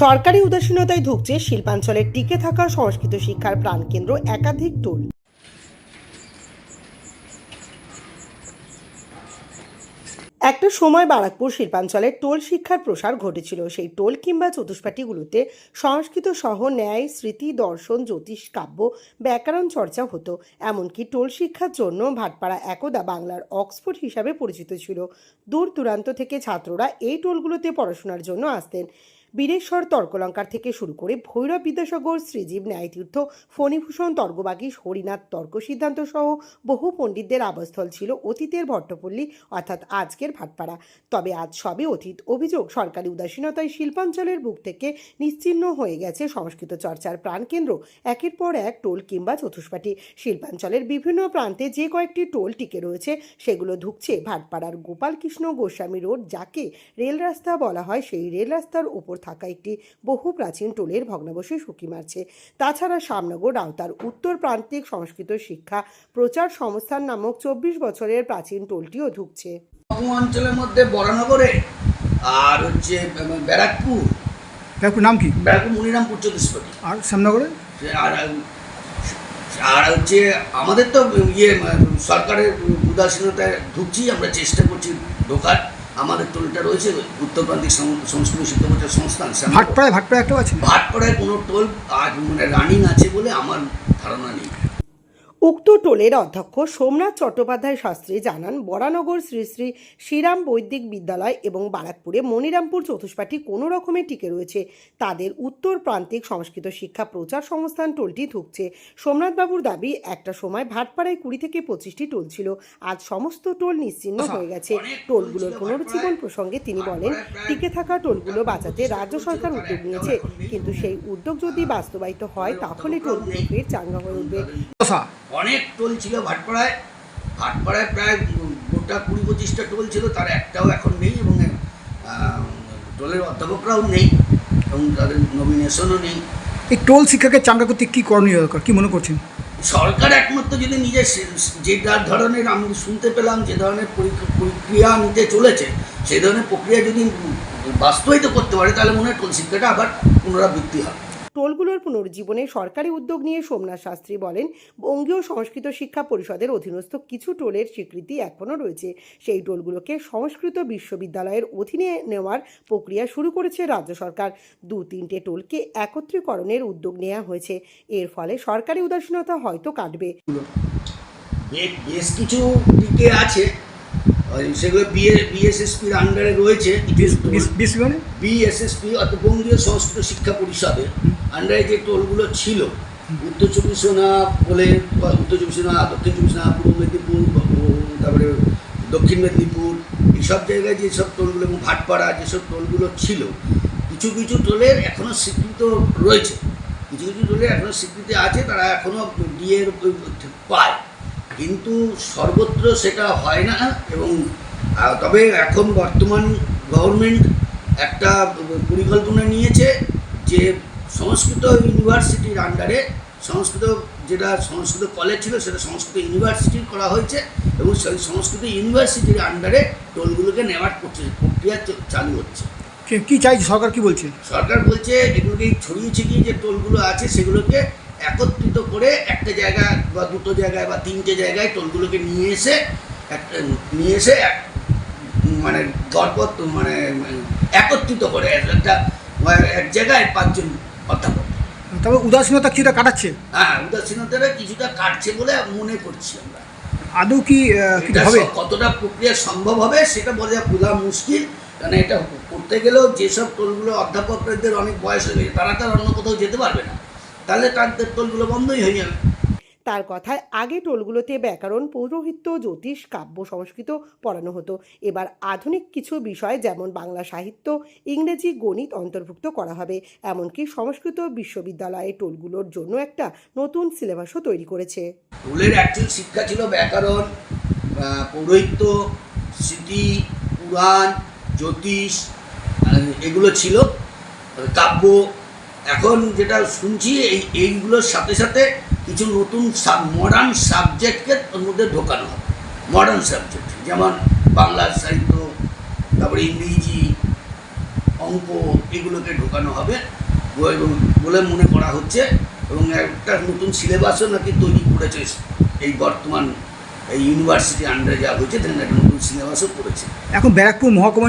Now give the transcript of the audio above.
সরকারি উদাসীনতায় ধুঁকছে শিল্পাঞ্চলের টিকে থাকা সংস্কৃত শিক্ষার প্রাণকেন্দ্র একাধিক টোল। একটা সময় বারাকপুর শিল্পাঞ্চলের টোল শিক্ষার প্রসার ঘটেছিল। সেই টোল কিংবা চতুষ্পাটিগুলোতে সংস্কৃত সহ ন্যায়, স্মৃতি, দর্শন, জ্যোতিষ, কাব্য, ব্যাকরণ চর্চা হতো। এমনকি টোল শিক্ষার জন্য ভাটপাড়া একদা বাংলার অক্সফোর্ড হিসাবে পরিচিত ছিল। দূর দূরান্ত থেকে ছাত্ররা এই টোলগুলোতে পড়াশোনার জন্য আসতেন। বীরেশ্বর তর্কলঙ্কার থেকে শুরু করে ভৈরব বিদ্যাসাগর, শ্রীজীব ন্যায়তীর্থ, ফণীভূষণ তর্কবাগীশ, হরিনাথ তর্ক সিদ্ধান্ত সহ বহু পণ্ডিতদের আবাসস্থল ছিল অতীতের ভট্টপল্লী অর্থাৎ আজকের ভাটপাড়া। তবে আজ সবই অতীত অভিযোগ সরকারি উদাসীনতায় শিল্পাঞ্চলের বুক থেকে নিশ্চিহ্ন হয়ে গেছে সংস্কৃত চর্চার প্রাণকেন্দ্র, একের পর এক টোল কিংবা চতুষ্পাটি শিল্পাঞ্চলের বিভিন্ন প্রান্তে যে কয়েকটি টোল টিকে রয়েছে, সেগুলো ঢুকছে ভাটপাড়ার গোপালকৃষ্ণ গোস্বামী রোড, যাকে রেল রাস্তা বলা হয় সেই রেল রাস্তার ওপর থাকা একটি বহু প্রাচীন টোলের ভগ্নাবশেষ উঁকি মারছে। তাছাড়া শ্যামনগর রাউতার উত্তর প্রান্তিক সংস্কৃত শিক্ষা প্রচার সংস্থান নামক চব্বিশ বছরের প্রাচীন টোলটিও ঢুকছে অঞ্চলের মধ্যে বরানগরে আর হচ্ছে ব্যারাকপুর। ব্যাপার নাম কি? ব্যারাকপুর মনিরামপুর চতুষ্পতি। আর শ্যামনগরে? আর আর হচ্ছে আমাদের তো ইয়ে সরকারের উদাসীনতায় ঢুকছি আমরা চেষ্টা করছি ঢোকার। আমাদের টোলটা রয়েছে উত্তরপ্রান্তিক সং- সংস্কৃতি শিক্ষা প্রচার সংস্থান। ভাটপাড়ায় ভাটপাড়ায় একটা আছে ভাটপাড়ায় কোনো টোল আজ মানে রানিং আছে বলে আমার ধারণা নেই উক্ত টোলের অধ্যক্ষ সোমনাথ চট্টোপাধ্যায় শাস্ত্রী জানান বরানগর শ্রী শ্রী শ্রীরাম বৈদিক বিদ্যালয় এবং বারাকপুরে মনিরামপুর চতুষ্পাঠী কোনো রকমে টিকে রয়েছে। তাদের উত্তর প্রান্তিক সংস্কৃত শিক্ষা প্রচার সংস্থান টোলটি ঢুকছে। সোমনাথবাবুর দাবি একটা সময় ভাটপাড়ায় কুড়ি থেকে পঁচিশটি টোল ছিল। আজ সমস্ত টোল নিশ্চিহ্ন হয়ে গেছে। টোলগুলোর পুনরুজ্জীবন প্রসঙ্গে তিনি বলেন টিকে থাকা টোলগুলো বাঁচাতে রাজ্য সরকার উদ্যোগ নিয়েছে। কিন্তু সেই উদ্যোগ যদি বাস্তবায়িত হয় তাহলে টোলগুলো ফের চাঙ্গা হয়ে উঠবে। অনেক টোল ছিল ভাটপাড়ায়। ভাটপাড়ায় প্রায় গোটা কুড়ি পঁচিশটা টোল ছিল তার একটাও এখন নেই এবং টোলের অধ্যাপকরাও নেই এবং তাদের নমিনেশনও নেই। এই টোল শিক্ষাকে চাঙ্গা করতে কী করণীয় দরকার? কী মনে করছেন? সরকার একমাত্র যদি নিজের যে যার ধরনের আমি শুনতে পেলাম যে ধরনের প্রক্রিয়া নিতে চলেছে সেই ধরনের প্রক্রিয়া যদি বাস্তবায়িত করতে পারে তাহলে মনে হয় টোল শিক্ষাটা আবার পুনরাবৃত্তি হবে। টোলগুলোর পুনর্জীবনে সরকারি উদ্যোগ নিয়ে সোমনাথ শাস্ত্রী বলেন, বঙ্গীয় সংস্কৃত শিক্ষা পরিষদের অধীনস্থ কিছু টোলের স্বীকৃতি এখনও রয়েছে। সেই টোলগুলোকে সংস্কৃত বিশ্ববিদ্যালয়ের অধীনে নেওয়ার প্রক্রিয়া শুরু করেছে রাজ্য সরকার। দু তিনটে টোলকে একত্রীকরণের উদ্যোগ নেওয়া হয়েছে। এর ফলে সরকারি উদাসীনতা হয়তো কাটবে। বেশ কিছু দিকে আছে। সেগুলো বিএ বিএসএসপির আন্ডারে রয়েছে। বেশি মানে? বিএসএসপি অর্থাৎ বঙ্গীয় সংস্কৃত শিক্ষা পরিষদের আন্ডারে যে টোলগুলো ছিল উত্তর চব্বিশ পরগনা বলে উত্তর চব্বিশ পরগনা দক্ষিণ চব্বিশ পরগনা পূর্ব মেদিনীপুর তারপরে দক্ষিণ মেদিনীপুর এইসব জায়গায় যেসব টোলগুলো এবং ভাটপাড়া যেসব টোলগুলো ছিল কিছু কিছু টোলের এখনও স্বীকৃত রয়েছে। কিছু কিছু টোলের এখনও স্বীকৃতি আছে তারা এখনও ডিএর পায়। কিন্তু সর্বত্র সেটা হয় না এবং তবে এখন বর্তমান গভর্নমেন্ট একটা পরিকল্পনা নিয়েছে যে সংস্কৃত ইউনিভার্সিটির আন্ডারে সংস্কৃত যেটা সংস্কৃত কলেজ ছিল সেটা সংস্কৃত ইউনিভার্সিটি করা হয়েছে এবং সেই সংস্কৃত ইউনিভার্সিটির আন্ডারে টোলগুলোকে নেওয়ার প্রক্রিয়া চালু হচ্ছে। কে- কি চাইছে? সরকার কি বলছে? সরকার বলছে এগুলোকে ছড়িয়ে ছিটিয়ে যে টোলগুলো আছে সেগুলোকে একত্রিত করে একটা জায়গায় বা দুটো জায়গায় বা তিনটে জায়গায় টোলগুলোকে নিয়ে এসে একটা নিয়ে এসে মানে দরপত মানে একত্রিত করে একটা এক জায়গায় পাঁচজন অধ্যাপক। তবে উদাসীনতা কিছুটা কাটাচ্ছে? হ্যাঁ উদাসীনতারা কিছুটা কাটছে বলে মনে করছি আমরা। আদৌ কি হবে? কতটা প্রক্রিয়া সম্ভব হবে সেটা বলে বোঝা মুশকিল কারণ এটা করতে গেলেও যেসব টোলগুলো অধ্যাপকদের অনেক বয়স হয়ে গেছে তারা তো আর অন্য কোথাও যেতে পারবে না। তাহলে তাদের টোলগুলো বন্ধই হয়ে যাবে। তার কথায় আগে টোলগুলোতে ব্যাকরণ পৌরোহিত্য জ্যোতিষ কাব্য সংস্কৃত পড়ানো হতো। এবার আধুনিক কিছু বিষয় যেমন বাংলা সাহিত্য ইংরেজি গণিত অন্তর্ভুক্ত করা হবে। এমনকি সংস্কৃত বিশ্ববিদ্যালয়ে টোলগুলোর জন্য একটা নতুন সিলেবাসও তৈরি করেছে। টোলের অ্যাকচুয়াল শিক্ষা ছিল ব্যাকরণ পৌরোহিত্য স্মৃতি পুরাণ জ্যোতিষ এগুলো ছিল। কাব্য এখন যেটা শুনছি, এই, এইগুলোর সাথে সাথে কিছু নতুন সাব মডার্ন সাবজেক্টকে ওর মধ্যে ঢোকানো হবে। মডার্ন সাবজেক্ট যেমন বাংলা সাহিত্য, তারপরে ইংরেজি, অঙ্ক, এগুলোকে ঢোকানো হবে। এবং বলে মনে করা হচ্ছে, এবং একটা নতুন সিলেবাসও নাকি তৈরি করেছে এই বর্তমান, এই ইউনিভার্সিটি আন্ডারে যা হয়েছে তাদের একটা নতুন সিলেবাসও করেছে। এখন ব্যারাকপুর মহকুমা